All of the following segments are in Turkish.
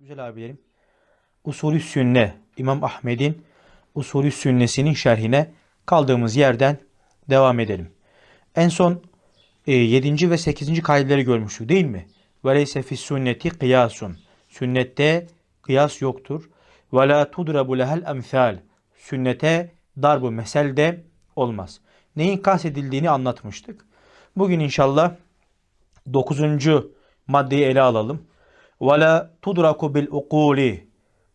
Güzel abilerim. Usulü Sünne, İmam Ahmed'in Usulü Sünnesinin şerhine kaldığımız yerden devam edelim. En son e, 7. ve 8. kaideleri görmüştük değil mi? Ve leyse fis sünneti kıyasun. Sünnette kıyas yoktur. Ve la tudrabu lehel emthal. Sünnete darbu mesel de olmaz. Neyin kastedildiğini anlatmıştık. Bugün inşallah 9. maddeyi ele alalım. Ve la tudraku bil ukuli.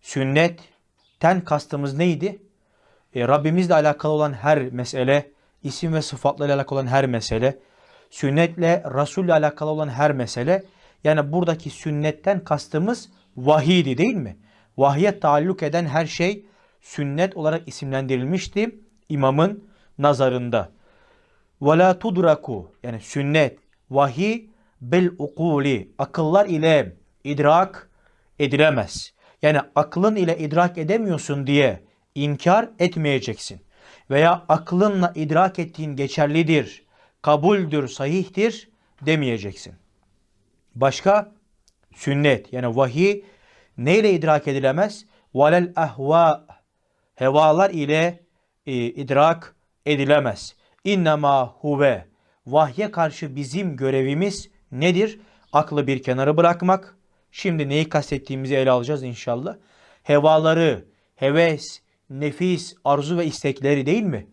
Sünnetten kastımız neydi? E, Rabbimizle alakalı olan her mesele, isim ve sıfatlarla alakalı olan her mesele, sünnetle, Resul'le alakalı olan her mesele, yani buradaki sünnetten kastımız vahiydi değil mi? Vahye taalluk eden her şey sünnet olarak isimlendirilmişti imamın nazarında. Ve la tudraku yani sünnet, vahiy bil ukuli akıllar ile idrak edilemez. Yani aklın ile idrak edemiyorsun diye inkar etmeyeceksin. Veya aklınla idrak ettiğin geçerlidir, kabuldür, sahihtir demeyeceksin. Başka sünnet yani vahiy neyle idrak edilemez? Velel ahva hevalar ile e, idrak edilemez. İnnemâ huve vahye karşı bizim görevimiz nedir? Aklı bir kenara bırakmak. Şimdi neyi kastettiğimizi ele alacağız inşallah. Hevaları, heves, nefis, arzu ve istekleri değil mi?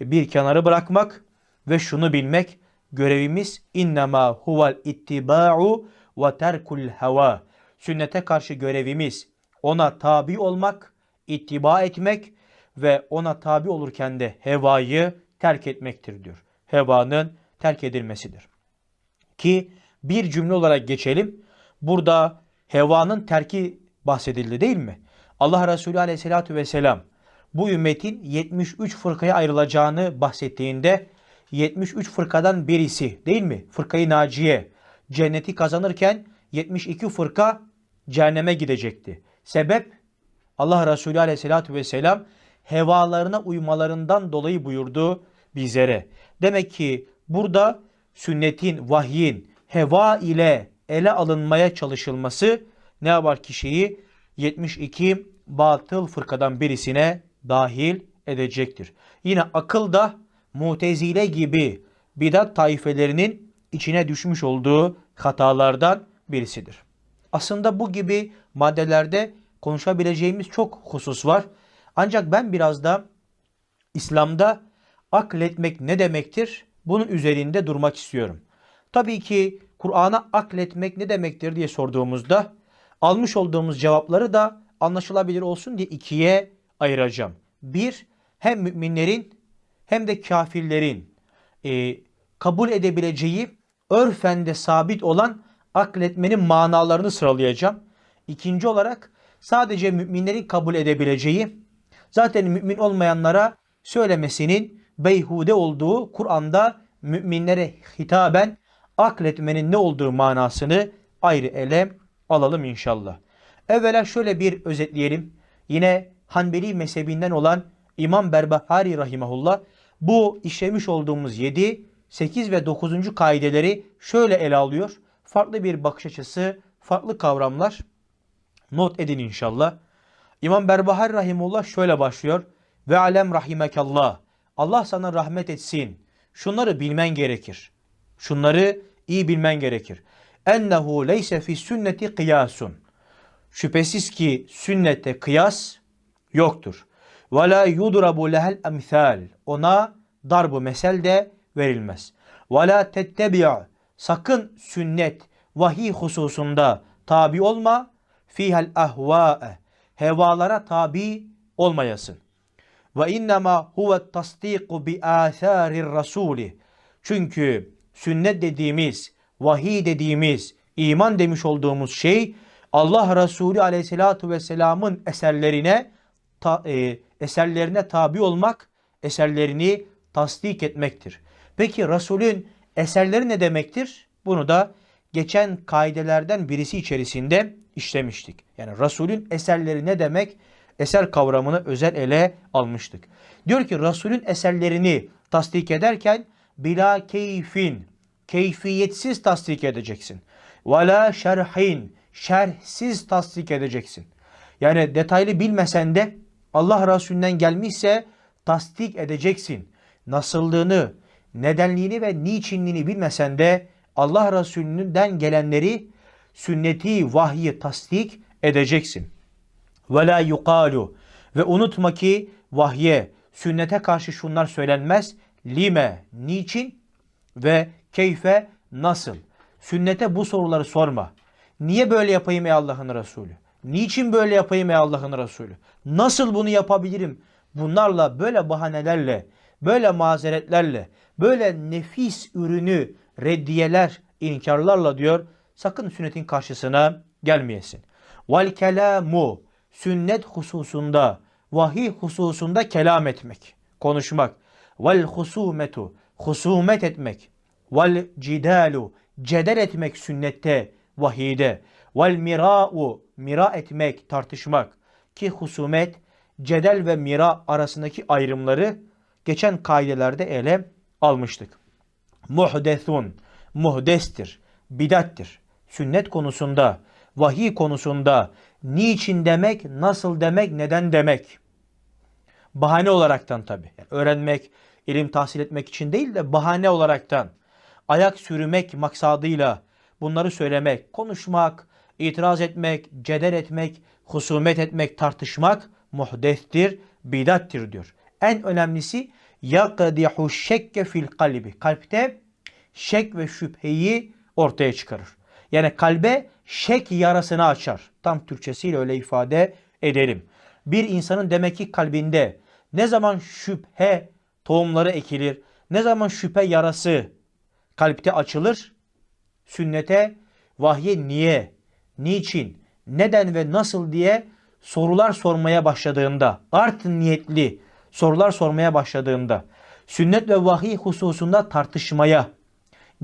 Bir kenara bırakmak ve şunu bilmek görevimiz innema huvel ittiba'u ve terkul heva. Sünnete karşı görevimiz ona tabi olmak, ittiba etmek ve ona tabi olurken de hevayı terk etmektir diyor. Hevanın terk edilmesidir. Ki bir cümle olarak geçelim. Burada hevanın terki bahsedildi değil mi? Allah Resulü aleyhissalatü vesselam bu ümmetin 73 fırkaya ayrılacağını bahsettiğinde 73 fırkadan birisi değil mi? Fırkayı Naciye cenneti kazanırken 72 fırka cehenneme gidecekti. Sebep Allah Resulü aleyhissalatü vesselam hevalarına uymalarından dolayı buyurdu bizlere. Demek ki burada sünnetin, vahyin heva ile ele alınmaya çalışılması ne yapar kişiyi 72 batıl fırkadan birisine dahil edecektir. Yine akıl da mutezile gibi bidat taifelerinin içine düşmüş olduğu hatalardan birisidir. Aslında bu gibi maddelerde konuşabileceğimiz çok husus var. Ancak ben biraz da İslam'da akletmek ne demektir? Bunun üzerinde durmak istiyorum. Tabii ki Kur'an'a akletmek ne demektir diye sorduğumuzda almış olduğumuz cevapları da anlaşılabilir olsun diye ikiye ayıracağım. Bir, hem müminlerin hem de kafirlerin e, kabul edebileceği örfende sabit olan akletmenin manalarını sıralayacağım. İkinci olarak sadece müminlerin kabul edebileceği zaten mümin olmayanlara söylemesinin beyhude olduğu Kur'an'da müminlere hitaben akletmenin ne olduğu manasını ayrı ele alalım inşallah. Evvela şöyle bir özetleyelim. Yine Hanbeli mezhebinden olan İmam Berbahari rahimahullah bu işlemiş olduğumuz 7, 8 ve 9. kaideleri şöyle ele alıyor. Farklı bir bakış açısı, farklı kavramlar not edin inşallah. İmam Berbahari rahimullah şöyle başlıyor. Ve alem rahimekallah. Allah sana rahmet etsin. Şunları bilmen gerekir. Şunları iyi bilmen gerekir. Ennehu leyse fi sünneti kıyasun. Şüphesiz ki sünnette kıyas yoktur. Ve la yudrabu lehel emthal. Ona darbu mesel de verilmez. Ve la tettebi' sakın sünnet vahiy hususunda tabi olma. Fihal ahva'e hevalara tabi olmayasın. Ve innema huve tasdiku bi atharir rasuli. Çünkü sünnet dediğimiz, vahiy dediğimiz, iman demiş olduğumuz şey Allah Resulü Aleyhisselatü Vesselam'ın eserlerine ta, e, eserlerine tabi olmak, eserlerini tasdik etmektir. Peki Resulün eserleri ne demektir? Bunu da geçen kaidelerden birisi içerisinde işlemiştik. Yani Resulün eserleri ne demek? Eser kavramını özel ele almıştık. Diyor ki Resulün eserlerini tasdik ederken bila keyfin keyfiyetsiz tasdik edeceksin. Ve la şerhin şerhsiz tasdik edeceksin. Yani detaylı bilmesen de Allah Resulü'nden gelmişse tasdik edeceksin. Nasıllığını, nedenliğini ve niçinliğini bilmesen de Allah Resulü'nden gelenleri sünneti, vahyi tasdik edeceksin. Ve la yukalu ve unutma ki vahye, sünnete karşı şunlar söylenmez. Lime, niçin ve keyfe, nasıl? Sünnete bu soruları sorma. Niye böyle yapayım ey Allah'ın Resulü? Niçin böyle yapayım ey Allah'ın Resulü? Nasıl bunu yapabilirim? Bunlarla böyle bahanelerle, böyle mazeretlerle, böyle nefis ürünü reddiyeler, inkarlarla diyor sakın sünnetin karşısına gelmeyesin. Vel kelamu sünnet hususunda, vahiy hususunda kelam etmek, konuşmak. Vel husumetu husumet etmek. Vel cidalu cedel etmek sünnette, vahide. Vel mira'u mira etmek, tartışmak. Ki husumet, cedel ve mira arasındaki ayrımları geçen kaidelerde ele almıştık. Muhdethun, muhdestir, bidattir. Sünnet konusunda, vahiy konusunda niçin demek, nasıl demek, neden demek. Bahane olaraktan tabi. Yani öğrenmek, ilim tahsil etmek için değil de bahane olaraktan. Ayak sürmek maksadıyla bunları söylemek, konuşmak, itiraz etmek, cedel etmek, husumet etmek, tartışmak muhdestir, bidattir diyor. En önemlisi yakdihu şekke fil kalbi. Kalpte şek ve şüpheyi ortaya çıkarır. Yani kalbe şek yarasını açar. Tam Türkçesiyle öyle ifade edelim. Bir insanın demek ki kalbinde ne zaman şüphe tohumları ekilir, ne zaman şüphe yarası kalpte açılır, sünnete, vahye niye, niçin, neden ve nasıl diye sorular sormaya başladığında, art niyetli sorular sormaya başladığında, sünnet ve vahiy hususunda tartışmaya,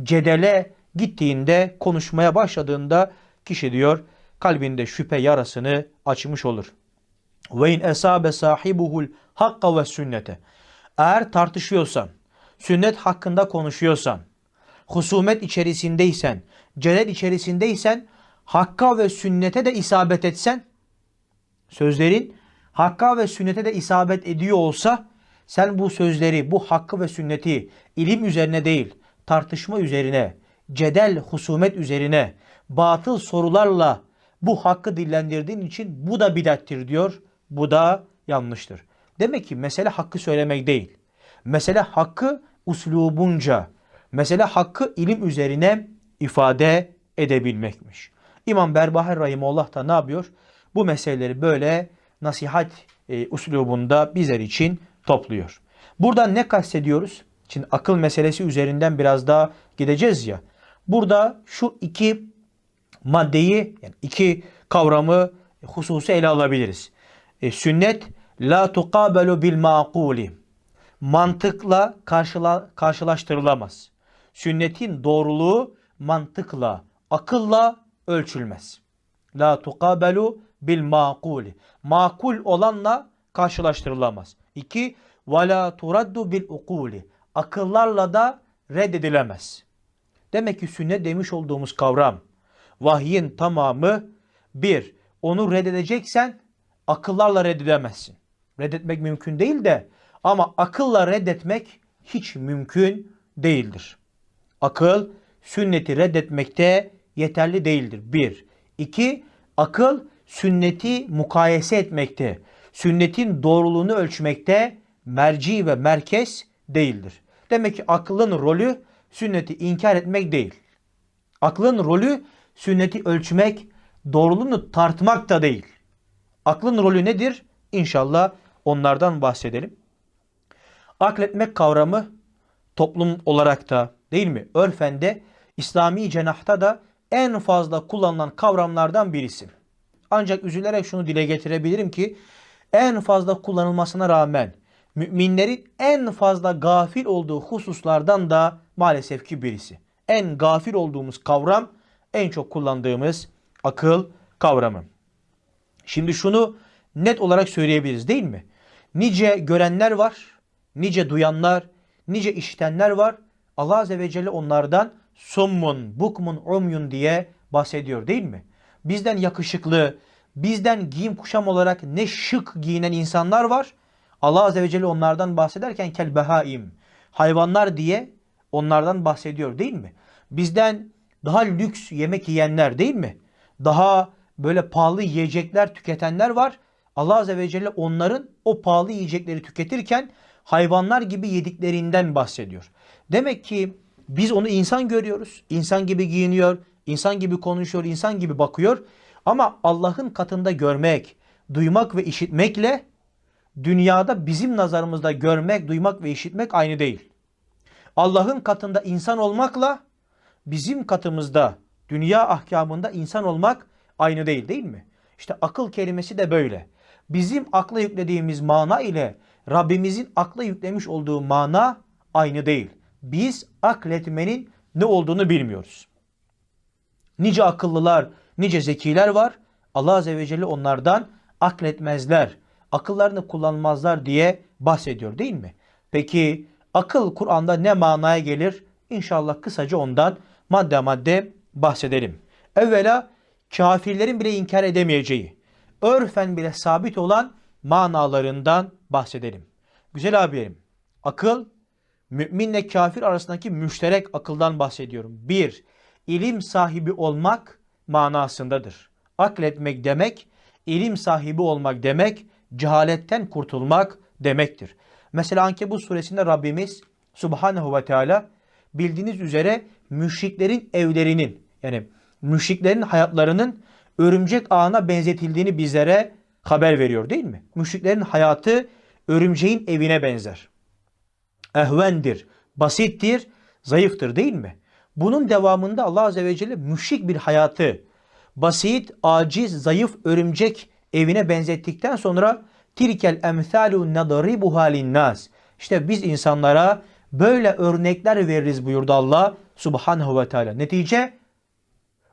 cedele gittiğinde, konuşmaya başladığında kişi diyor kalbinde şüphe yarasını açmış olur. Ve in esabe sahibuhul hakka ve sünnete. Eğer tartışıyorsan, sünnet hakkında konuşuyorsan, husumet içerisindeysen, cedel içerisindeysen, hakka ve sünnete de isabet etsen, sözlerin hakka ve sünnete de isabet ediyor olsa, sen bu sözleri, bu hakkı ve sünneti ilim üzerine değil, tartışma üzerine, cedel, husumet üzerine, batıl sorularla bu hakkı dillendirdiğin için bu da bidattir diyor. Bu da yanlıştır. Demek ki mesele hakkı söylemek değil. Mesele hakkı uslubunca, mesele hakkı ilim üzerine ifade edebilmekmiş. İmam Berbahar Rahimullah da ne yapıyor? Bu meseleleri böyle nasihat e, uslubunda bizler için topluyor. Buradan ne kastediyoruz? Şimdi akıl meselesi üzerinden biraz daha gideceğiz ya. Burada şu iki maddeyi yani iki kavramı hususu ele alabiliriz. E, sünnet la tuqabelu bil maquli. Mantıkla karşıla, karşılaştırılamaz. Sünnetin doğruluğu mantıkla, akılla ölçülmez. La tuqabelu bil makuli. Makul olanla karşılaştırılamaz. İki, ve la turaddu bil ukuli. Akıllarla da reddedilemez. Demek ki sünnet demiş olduğumuz kavram vahyin tamamı bir. Onu reddedeceksen akıllarla reddedemezsin. Reddetmek mümkün değil de ama akılla reddetmek hiç mümkün değildir. Akıl sünneti reddetmekte yeterli değildir. Bir. İki, akıl sünneti mukayese etmekte, sünnetin doğruluğunu ölçmekte merci ve merkez değildir. Demek ki aklın rolü sünneti inkar etmek değil. Aklın rolü sünneti ölçmek, doğruluğunu tartmak da değil. Aklın rolü nedir? İnşallah onlardan bahsedelim. Akletmek kavramı toplum olarak da değil mi? Örfen de İslami cenahta da en fazla kullanılan kavramlardan birisi. Ancak üzülerek şunu dile getirebilirim ki en fazla kullanılmasına rağmen müminlerin en fazla gafil olduğu hususlardan da maalesef ki birisi. En gafil olduğumuz kavram en çok kullandığımız akıl kavramı. Şimdi şunu net olarak söyleyebiliriz değil mi? Nice görenler var, nice duyanlar, nice işitenler var Allah Azze ve Celle onlardan summun, bukmun, umyun diye bahsediyor değil mi? Bizden yakışıklı, bizden giyim kuşam olarak ne şık giyinen insanlar var. Allah Azze ve Celle onlardan bahsederken kel behaim, hayvanlar diye onlardan bahsediyor değil mi? Bizden daha lüks yemek yiyenler değil mi? Daha böyle pahalı yiyecekler tüketenler var. Allah Azze ve Celle onların o pahalı yiyecekleri tüketirken hayvanlar gibi yediklerinden bahsediyor. Demek ki biz onu insan görüyoruz. İnsan gibi giyiniyor, insan gibi konuşuyor, insan gibi bakıyor. Ama Allah'ın katında görmek, duymak ve işitmekle dünyada bizim nazarımızda görmek, duymak ve işitmek aynı değil. Allah'ın katında insan olmakla bizim katımızda dünya ahkamında insan olmak aynı değil değil mi? İşte akıl kelimesi de böyle. Bizim akla yüklediğimiz mana ile Rabbimizin akla yüklemiş olduğu mana aynı değil. Biz akletmenin ne olduğunu bilmiyoruz. Nice akıllılar, nice zekiler var. Allah Azze ve Celle onlardan akletmezler, akıllarını kullanmazlar diye bahsediyor değil mi? Peki akıl Kur'an'da ne manaya gelir? İnşallah kısaca ondan madde madde bahsedelim. Evvela kafirlerin bile inkar edemeyeceği, örfen bile sabit olan manalarından bahsedelim. Güzel abilerim, akıl müminle kafir arasındaki müşterek akıldan bahsediyorum. Bir, ilim sahibi olmak manasındadır. Akletmek demek, ilim sahibi olmak demek, cehaletten kurtulmak demektir. Mesela Ankebut suresinde Rabbimiz Subhanahu ve Teala bildiğiniz üzere müşriklerin evlerinin yani müşriklerin hayatlarının örümcek ağına benzetildiğini bizlere haber veriyor değil mi? Müşriklerin hayatı örümceğin evine benzer. Ehvendir, basittir, zayıftır değil mi? Bunun devamında Allah Azze ve Celle müşrik bir hayatı basit, aciz, zayıf örümcek evine benzettikten sonra tilkel emsalu nadribuha linnas. İşte biz insanlara böyle örnekler veririz buyurdu Allah Subhanahu ve Teala. Netice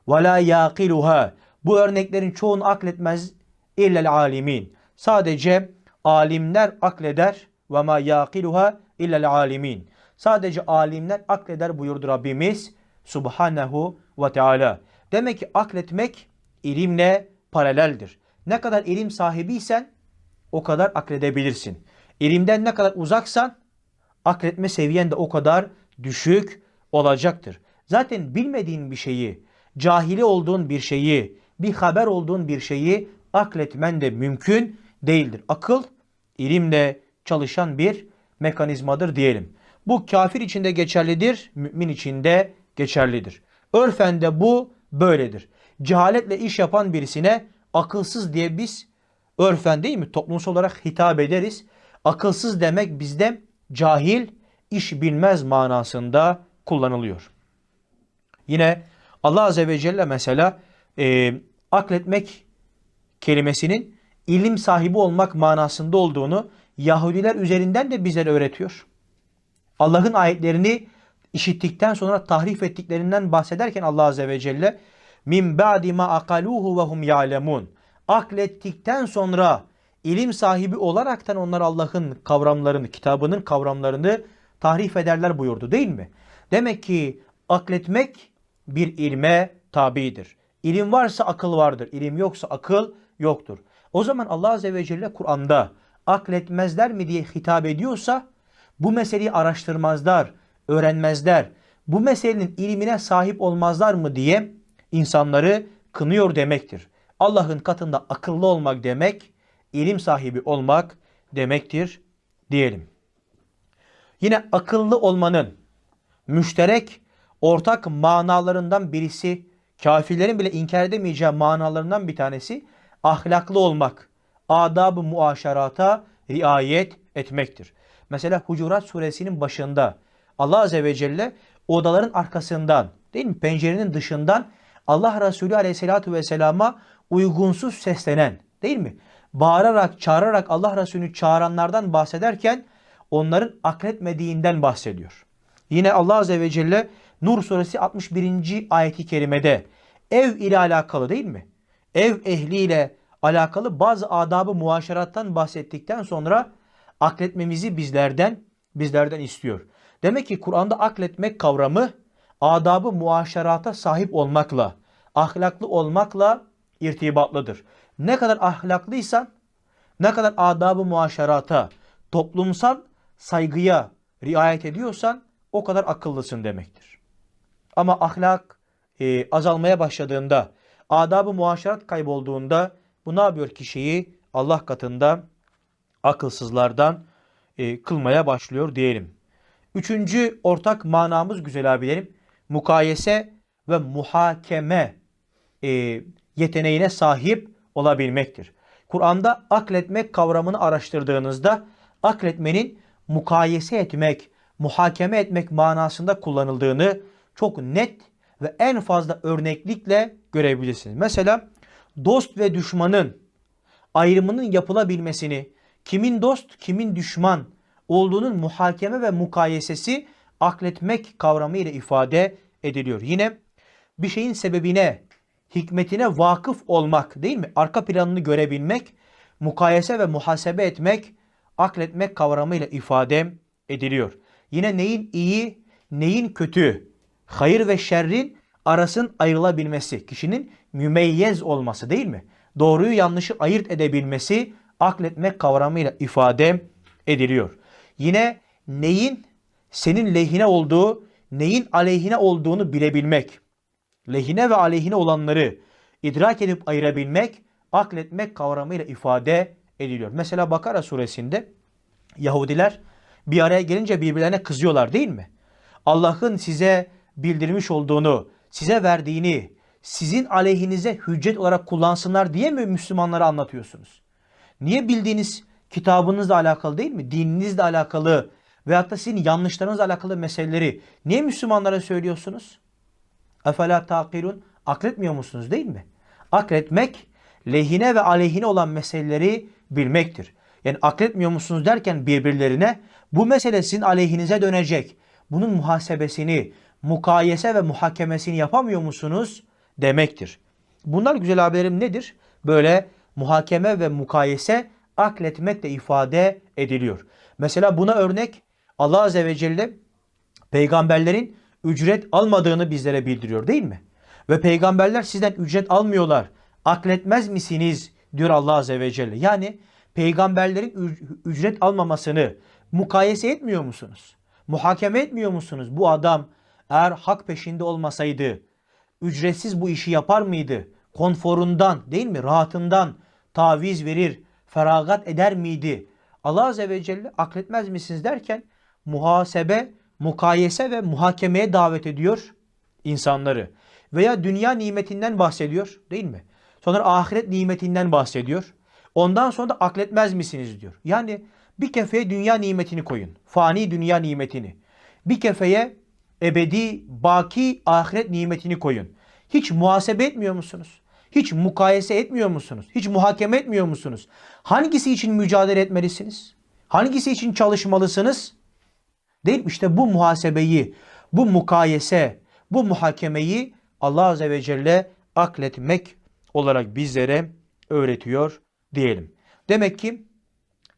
ve la yaqiluha. Bu örneklerin çoğunu akletmez illel alimin. Sadece alimler akleder ve ma yaqiluha illel alimin. Sadece alimler akleder buyurdu Rabbimiz Subhanahu ve Teala. Demek ki akletmek ilimle paraleldir. Ne kadar ilim sahibiysen o kadar akledebilirsin. İlimden ne kadar uzaksan akletme seviyen de o kadar düşük olacaktır. Zaten bilmediğin bir şeyi, cahili olduğun bir şeyi, bir haber olduğun bir şeyi akletmen de mümkün değildir. Akıl ilimle çalışan bir mekanizmadır diyelim. Bu kafir içinde geçerlidir, mümin içinde geçerlidir. Örfen de bu böyledir. Cehaletle iş yapan birisine akılsız diye biz örfen değil mi toplumsal olarak hitap ederiz. Akılsız demek bizde cahil, iş bilmez manasında kullanılıyor. Yine Allah Azze ve Celle mesela e, akletmek kelimesinin ilim sahibi olmak manasında olduğunu Yahudiler üzerinden de bizlere öğretiyor. Allah'ın ayetlerini işittikten sonra tahrif ettiklerinden bahsederken Allah Azze ve Celle min ba'di ma akaluhu ve hum ya'lemun. Aklettikten sonra ilim sahibi olaraktan onlar Allah'ın kavramlarını, kitabının kavramlarını tahrif ederler buyurdu değil mi? Demek ki akletmek bir ilme tabidir. İlim varsa akıl vardır. İlim yoksa akıl yoktur. O zaman Allah Azze ve Celle Kur'an'da akletmezler mi diye hitap ediyorsa bu meseleyi araştırmazlar, öğrenmezler. Bu meselenin ilmine sahip olmazlar mı diye insanları kınıyor demektir. Allah'ın katında akıllı olmak demek, ilim sahibi olmak demektir diyelim. Yine akıllı olmanın müşterek ortak manalarından birisi, kafirlerin bile inkar edemeyeceği manalarından bir tanesi ahlaklı olmak, adab-ı muaşerata riayet etmektir. Mesela Hucurat suresinin başında Allah Azze ve Celle odaların arkasından değil mi pencerenin dışından Allah Resulü Aleyhisselatü Vesselam'a uygunsuz seslenen değil mi? Bağırarak, çağırarak Allah Resulü'nü çağıranlardan bahsederken onların akletmediğinden bahsediyor. Yine Allah Azze ve Celle Nur suresi 61. ayeti kerimede ev ile alakalı değil mi? Ev ehliyle alakalı bazı adabı muaşerattan bahsettikten sonra akletmemizi bizlerden bizlerden istiyor. Demek ki Kur'an'da akletmek kavramı adabı muaşerata sahip olmakla, ahlaklı olmakla irtibatlıdır. Ne kadar ahlaklıysan, ne kadar adabı muaşerata, toplumsal saygıya riayet ediyorsan o kadar akıllısın demektir. Ama ahlak e, azalmaya başladığında, adabı muaşerat kaybolduğunda bu ne yapıyor kişiyi Allah katında akılsızlardan e, kılmaya başlıyor diyelim. Üçüncü ortak manamız güzel abilerim. Mukayese ve muhakeme e, yeteneğine sahip olabilmektir. Kur'an'da akletmek kavramını araştırdığınızda akletmenin mukayese etmek, muhakeme etmek manasında kullanıldığını çok net ve en fazla örneklikle görebilirsiniz. Mesela dost ve düşmanın ayrımının yapılabilmesini, kimin dost, kimin düşman olduğunun muhakeme ve mukayesesi akletmek kavramı ile ifade ediliyor. Yine bir şeyin sebebine, hikmetine vakıf olmak değil mi? Arka planını görebilmek, mukayese ve muhasebe etmek, akletmek kavramıyla ifade ediliyor. Yine neyin iyi, neyin kötü, hayır ve şerrin arasın ayrılabilmesi, kişinin mümeyyez olması değil mi? Doğruyu yanlışı ayırt edebilmesi akletmek kavramıyla ifade ediliyor. Yine neyin senin lehine olduğu, neyin aleyhine olduğunu bilebilmek, lehine ve aleyhine olanları idrak edip ayırabilmek, akletmek kavramıyla ifade ediliyor. Mesela Bakara suresinde Yahudiler bir araya gelince birbirlerine kızıyorlar değil mi? Allah'ın size bildirmiş olduğunu, size verdiğini, sizin aleyhinize hüccet olarak kullansınlar diye mi Müslümanlara anlatıyorsunuz? Niye bildiğiniz kitabınızla alakalı değil mi? Dininizle alakalı veyahut da sizin yanlışlarınızla alakalı meseleleri niye Müslümanlara söylüyorsunuz? Efela takirun akletmiyor musunuz değil mi? Akletmek lehine ve aleyhine olan meseleleri bilmektir. Yani akletmiyor musunuz derken birbirlerine bu mesele sizin aleyhinize dönecek. Bunun muhasebesini, mukayese ve muhakemesini yapamıyor musunuz demektir. Bunlar güzel haberim nedir? Böyle muhakeme ve mukayese akletmekle ifade ediliyor. Mesela buna örnek Allah Azze ve Celle peygamberlerin ücret almadığını bizlere bildiriyor değil mi? Ve peygamberler sizden ücret almıyorlar. Akletmez misiniz diyor Allah Azze ve Celle. Yani peygamberlerin ücret almamasını mukayese etmiyor musunuz? Muhakeme etmiyor musunuz? Bu adam eğer hak peşinde olmasaydı ücretsiz bu işi yapar mıydı? Konforundan değil mi? Rahatından taviz verir, feragat eder miydi? Allah Azze ve Celle akletmez misiniz derken muhasebe, mukayese ve muhakemeye davet ediyor insanları. Veya dünya nimetinden bahsediyor değil mi? Sonra ahiret nimetinden bahsediyor. Ondan sonra da akletmez misiniz diyor. Yani bir kefeye dünya nimetini koyun. Fani dünya nimetini. Bir kefeye ebedi, baki ahiret nimetini koyun. Hiç muhasebe etmiyor musunuz? Hiç mukayese etmiyor musunuz? Hiç muhakeme etmiyor musunuz? Hangisi için mücadele etmelisiniz? Hangisi için çalışmalısınız? Değil işte bu muhasebeyi, bu mukayese, bu muhakemeyi Allah Azze ve Celle akletmek olarak bizlere öğretiyor diyelim. Demek ki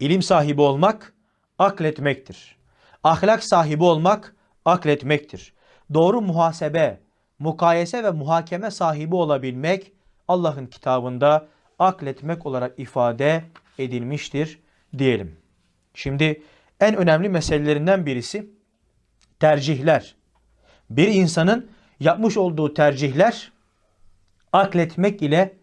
ilim sahibi olmak akletmektir. Ahlak sahibi olmak akletmektir. Doğru muhasebe, mukayese ve muhakeme sahibi olabilmek Allah'ın kitabında akletmek olarak ifade edilmiştir diyelim. Şimdi en önemli meselelerinden birisi tercihler. Bir insanın yapmış olduğu tercihler akletmek ile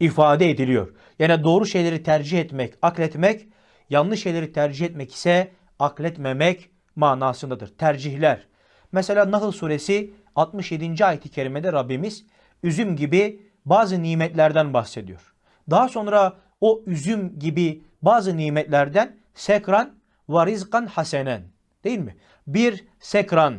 ifade ediliyor. Yani doğru şeyleri tercih etmek, akletmek, yanlış şeyleri tercih etmek ise akletmemek manasındadır. Tercihler. Mesela Nahl suresi 67. ayet-i kerimede Rabbimiz üzüm gibi bazı nimetlerden bahsediyor. Daha sonra o üzüm gibi bazı nimetlerden sekran ve rizkan hasenen değil mi? Bir sekran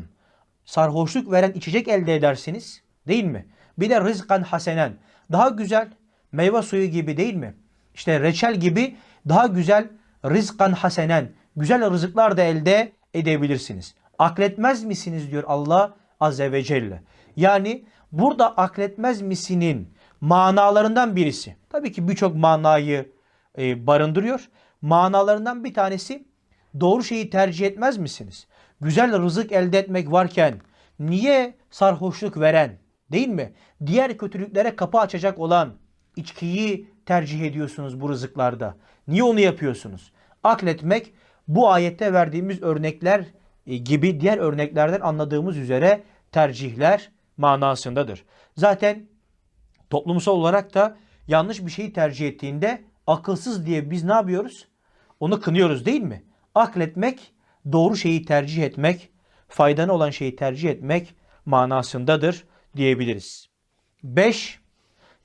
sarhoşluk veren içecek elde edersiniz değil mi? Bir de rizkan hasenen daha güzel meyve suyu gibi değil mi? İşte reçel gibi daha güzel rizkan hasenen güzel rızıklar da elde edebilirsiniz. Akletmez misiniz diyor Allah Azze ve Celle. Yani burada akletmez misinin manalarından birisi. Tabii ki birçok manayı e, barındırıyor. Manalarından bir tanesi doğru şeyi tercih etmez misiniz? güzel rızık elde etmek varken niye sarhoşluk veren değil mi? Diğer kötülüklere kapı açacak olan içkiyi tercih ediyorsunuz bu rızıklarda. Niye onu yapıyorsunuz? Akletmek bu ayette verdiğimiz örnekler e, gibi diğer örneklerden anladığımız üzere tercihler manasındadır. Zaten toplumsal olarak da yanlış bir şeyi tercih ettiğinde akılsız diye biz ne yapıyoruz? Onu kınıyoruz değil mi? Akletmek, doğru şeyi tercih etmek, faydalı olan şeyi tercih etmek manasındadır diyebiliriz. 5.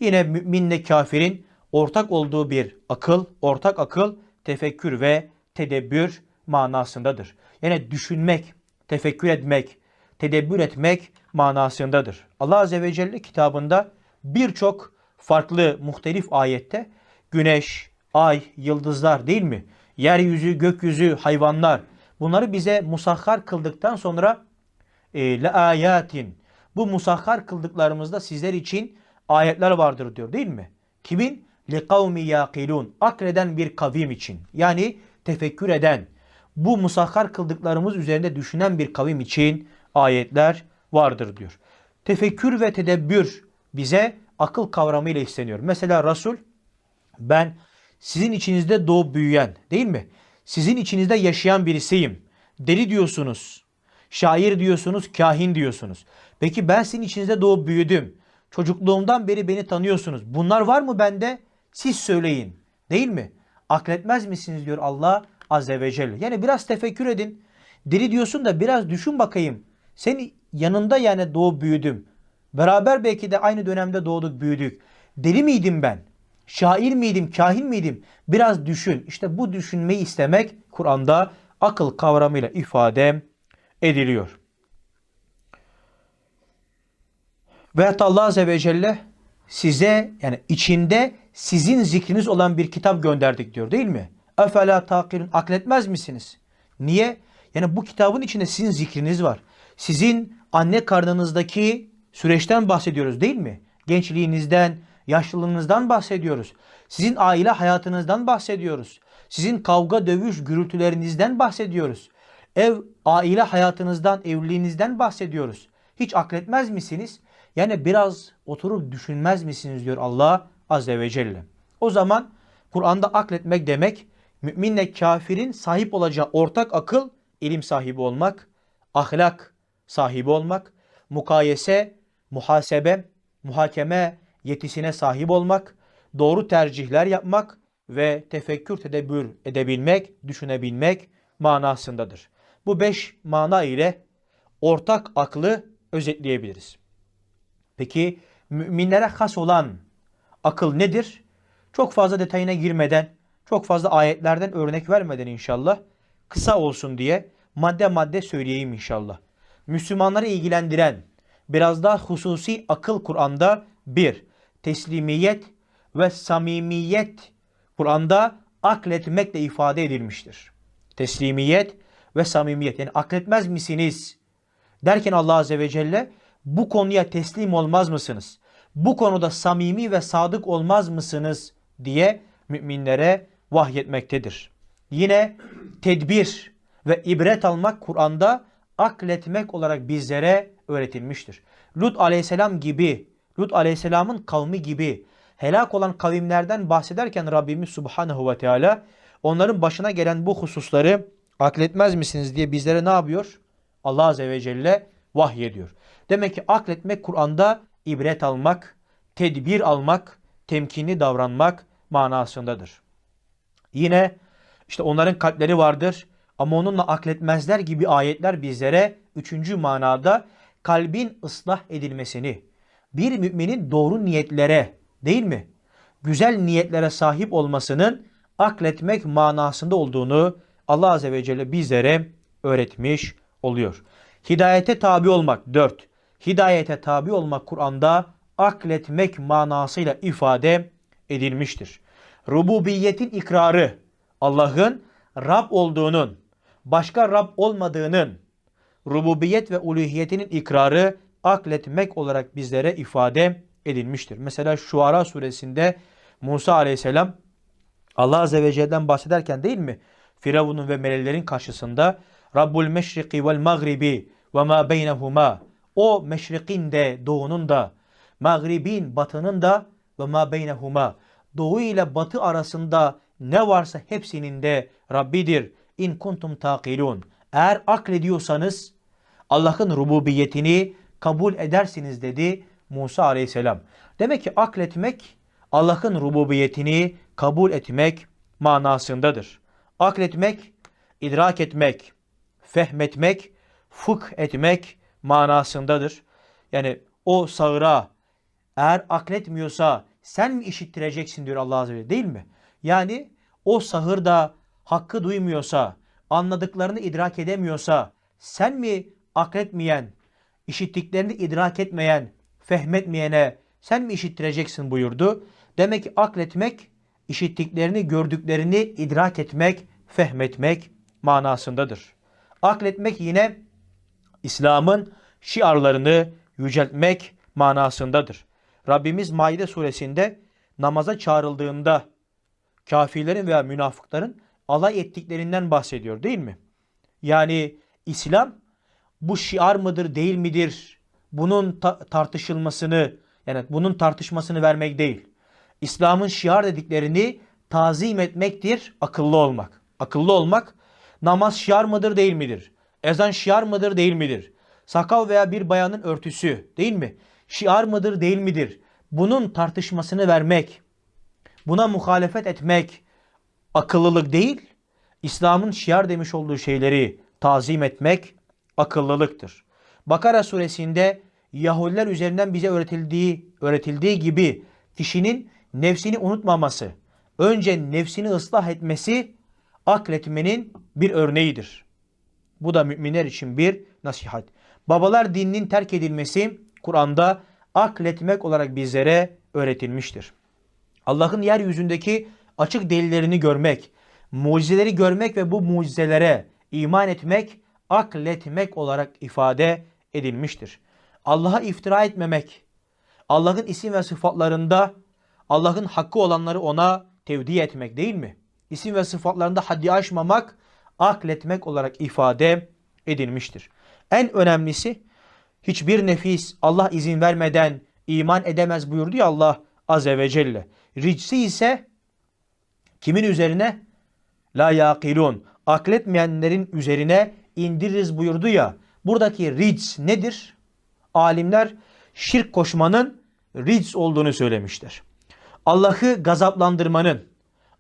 Yine müminle kafirin ortak olduğu bir akıl, ortak akıl, tefekkür ve tedebbür manasındadır. Yani düşünmek, tefekkür etmek, tedebbür etmek manasındadır. Allah Azze ve Celle kitabında birçok farklı muhtelif ayette güneş, ay, yıldızlar değil mi? Yeryüzü, gökyüzü, hayvanlar bunları bize musahhar kıldıktan sonra e, la ayatin bu musahhar kıldıklarımızda sizler için ayetler vardır diyor değil mi? Kimin? Kavmi yaqilun. Akreden bir kavim için. Yani tefekkür eden, bu musahhar kıldıklarımız üzerinde düşünen bir kavim için ayetler vardır diyor. Tefekkür ve tedebbür bize akıl kavramıyla isteniyor. Mesela Resul ben sizin içinizde doğup büyüyen değil mi? Sizin içinizde yaşayan birisiyim. Deli diyorsunuz. Şair diyorsunuz, kahin diyorsunuz. Peki ben sizin içinizde doğup büyüdüm. Çocukluğumdan beri beni tanıyorsunuz. Bunlar var mı bende? Siz söyleyin. Değil mi? Akletmez misiniz diyor Allah Azze ve Celle. Yani biraz tefekkür edin. Deli diyorsun da biraz düşün bakayım. Senin yanında yani doğup büyüdüm. Beraber belki de aynı dönemde doğduk büyüdük. Deli miydim ben? Şair miydim, kahin miydim? Biraz düşün. İşte bu düşünmeyi istemek Kur'an'da akıl kavramıyla ifade ediliyor. Ve hatta Allah Azze ve Celle size yani içinde sizin zikriniz olan bir kitap gönderdik diyor değil mi? Efela takirun akletmez misiniz? Niye? Yani bu kitabın içinde sizin zikriniz var. Sizin anne karnınızdaki süreçten bahsediyoruz değil mi? Gençliğinizden, yaşlılığınızdan bahsediyoruz. Sizin aile hayatınızdan bahsediyoruz. Sizin kavga, dövüş, gürültülerinizden bahsediyoruz. Ev, aile hayatınızdan, evliliğinizden bahsediyoruz. Hiç akletmez misiniz? Yani biraz oturup düşünmez misiniz diyor Allah Azze ve Celle. O zaman Kur'an'da akletmek demek müminle kafirin sahip olacağı ortak akıl, ilim sahibi olmak, ahlak sahibi olmak, mukayese, muhasebe, muhakeme yetisine sahip olmak, doğru tercihler yapmak ve tefekkür tedebbür edebilmek, düşünebilmek manasındadır. Bu beş mana ile ortak aklı özetleyebiliriz. Peki müminlere has olan akıl nedir? Çok fazla detayına girmeden, çok fazla ayetlerden örnek vermeden inşallah kısa olsun diye madde madde söyleyeyim inşallah. Müslümanları ilgilendiren biraz daha hususi akıl Kur'an'da bir, teslimiyet ve samimiyet Kur'an'da akletmekle ifade edilmiştir. Teslimiyet ve samimiyet yani akletmez misiniz? Derken Allah Azze ve Celle bu konuya teslim olmaz mısınız? Bu konuda samimi ve sadık olmaz mısınız diye müminlere vahyetmektedir. Yine tedbir ve ibret almak Kur'an'da akletmek olarak bizlere öğretilmiştir. Lut aleyhisselam gibi, Lut aleyhisselamın kavmi gibi helak olan kavimlerden bahsederken Rabbimiz Subhanahu ve Teala onların başına gelen bu hususları akletmez misiniz diye bizlere ne yapıyor? Allah Azze ve Celle vahyediyor. Demek ki akletmek Kur'an'da ibret almak, tedbir almak, temkinli davranmak manasındadır. Yine işte onların kalpleri vardır ama onunla akletmezler gibi ayetler bizlere üçüncü manada kalbin ıslah edilmesini, bir müminin doğru niyetlere değil mi? Güzel niyetlere sahip olmasının akletmek manasında olduğunu Allah Azze ve Celle bizlere öğretmiş oluyor. Hidayete tabi olmak 4. Hidayete tabi olmak Kur'an'da akletmek manasıyla ifade edilmiştir. Rububiyetin ikrarı Allah'ın Rab olduğunun, başka Rab olmadığının, rububiyet ve uluhiyetinin ikrarı akletmek olarak bizlere ifade edilmiştir. Mesela Şuara suresinde Musa aleyhisselam Allah azze ve celle'den bahsederken değil mi? Firavun'un ve meleklerin karşısında Rabbul meşriki vel magribi ve ma beynehuma. O meşrikin de doğunun da, mağribin batının da ve ma beynehuma. Doğu ile batı arasında ne varsa hepsinin de Rabbidir. İn kuntum taqilun. Eğer aklediyorsanız Allah'ın rububiyetini kabul edersiniz dedi Musa aleyhisselam. Demek ki akletmek Allah'ın rububiyetini kabul etmek manasındadır. Akletmek, idrak etmek, fehmetmek, fıkh etmek manasındadır. Yani o sağıra eğer akletmiyorsa sen mi işittireceksin diyor Allah Azze ve Celle değil mi? Yani o sahır da hakkı duymuyorsa, anladıklarını idrak edemiyorsa sen mi akletmeyen, işittiklerini idrak etmeyen, fehmetmeyene sen mi işittireceksin buyurdu. Demek ki akletmek, işittiklerini, gördüklerini idrak etmek, fehmetmek manasındadır. Akletmek yine İslam'ın şiarlarını yüceltmek manasındadır. Rabbimiz Maide suresinde namaza çağrıldığında kafirlerin veya münafıkların alay ettiklerinden bahsediyor değil mi? Yani İslam bu şiar mıdır değil midir? Bunun ta- tartışılmasını yani bunun tartışmasını vermek değil. İslam'ın şiar dediklerini tazim etmektir, akıllı olmak. Akıllı olmak namaz şiar mıdır değil midir? Ezan şiar mıdır değil midir? Sakal veya bir bayanın örtüsü değil mi? Şiar mıdır değil midir? Bunun tartışmasını vermek, buna muhalefet etmek akıllılık değil, İslam'ın şiar demiş olduğu şeyleri tazim etmek akıllılıktır. Bakara suresinde Yahudiler üzerinden bize öğretildiği öğretildiği gibi kişinin nefsini unutmaması, önce nefsini ıslah etmesi akletmenin bir örneğidir. Bu da müminler için bir nasihat. Babalar dininin terk edilmesi Kur'an'da akletmek olarak bizlere öğretilmiştir. Allah'ın yeryüzündeki açık delillerini görmek, mucizeleri görmek ve bu mucizelere iman etmek, akletmek olarak ifade edilmiştir. Allah'a iftira etmemek, Allah'ın isim ve sıfatlarında Allah'ın hakkı olanları ona tevdi etmek değil mi? İsim ve sıfatlarında haddi aşmamak, akletmek olarak ifade edilmiştir. En önemlisi hiçbir nefis Allah izin vermeden iman edemez buyurdu ya Allah Azze ve Celle. Ricsi ise kimin üzerine? La yaqilun. Akletmeyenlerin üzerine indiririz buyurdu ya. Buradaki rics nedir? Alimler şirk koşmanın rics olduğunu söylemişler. Allah'ı gazaplandırmanın,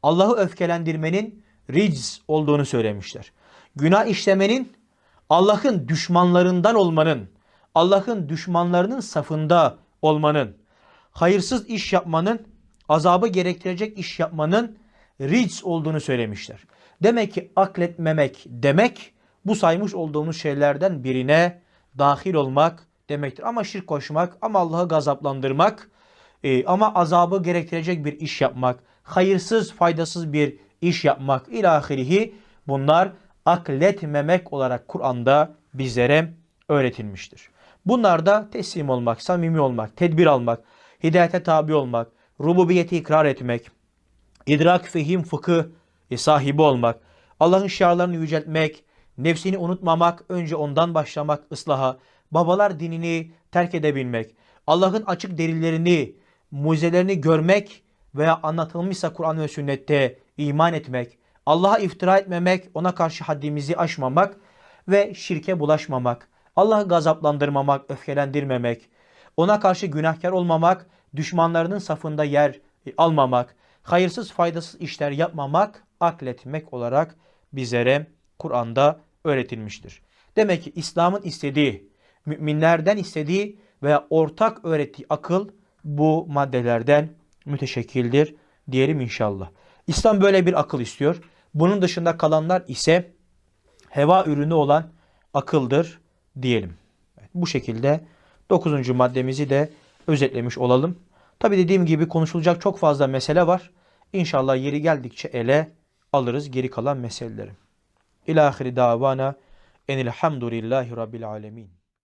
Allah'ı öfkelendirmenin rics olduğunu söylemişler. Günah işlemenin Allah'ın düşmanlarından olmanın, Allah'ın düşmanlarının safında olmanın, hayırsız iş yapmanın, azabı gerektirecek iş yapmanın rics olduğunu söylemişler. Demek ki akletmemek demek bu saymış olduğumuz şeylerden birine dahil olmak demektir. Ama şirk koşmak, ama Allah'ı gazaplandırmak, e, ama azabı gerektirecek bir iş yapmak, hayırsız, faydasız bir iş yapmak ilahirihi bunlar akletmemek olarak Kur'an'da bizlere öğretilmiştir. Bunlar da teslim olmak, samimi olmak, tedbir almak, hidayete tabi olmak, rububiyeti ikrar etmek, idrak, fehim, fıkıh e, sahibi olmak, Allah'ın şiarlarını yüceltmek, nefsini unutmamak, önce ondan başlamak ıslaha, babalar dinini terk edebilmek, Allah'ın açık delillerini, mucizelerini görmek veya anlatılmışsa Kur'an ve sünnette iman etmek, Allah'a iftira etmemek, ona karşı haddimizi aşmamak ve şirke bulaşmamak, Allah'ı gazaplandırmamak, öfkelendirmemek, ona karşı günahkar olmamak, düşmanlarının safında yer almamak, hayırsız faydasız işler yapmamak, akletmek olarak bizlere Kur'an'da öğretilmiştir. Demek ki İslam'ın istediği, müminlerden istediği veya ortak öğrettiği akıl bu maddelerden müteşekkildir diyelim inşallah. İslam böyle bir akıl istiyor. Bunun dışında kalanlar ise heva ürünü olan akıldır diyelim. Bu şekilde 9. maddemizi de özetlemiş olalım. Tabi dediğim gibi konuşulacak çok fazla mesele var. İnşallah yeri geldikçe ele alırız geri kalan meseleleri. İlahiri davana enilhamdülillahi rabbil alemin.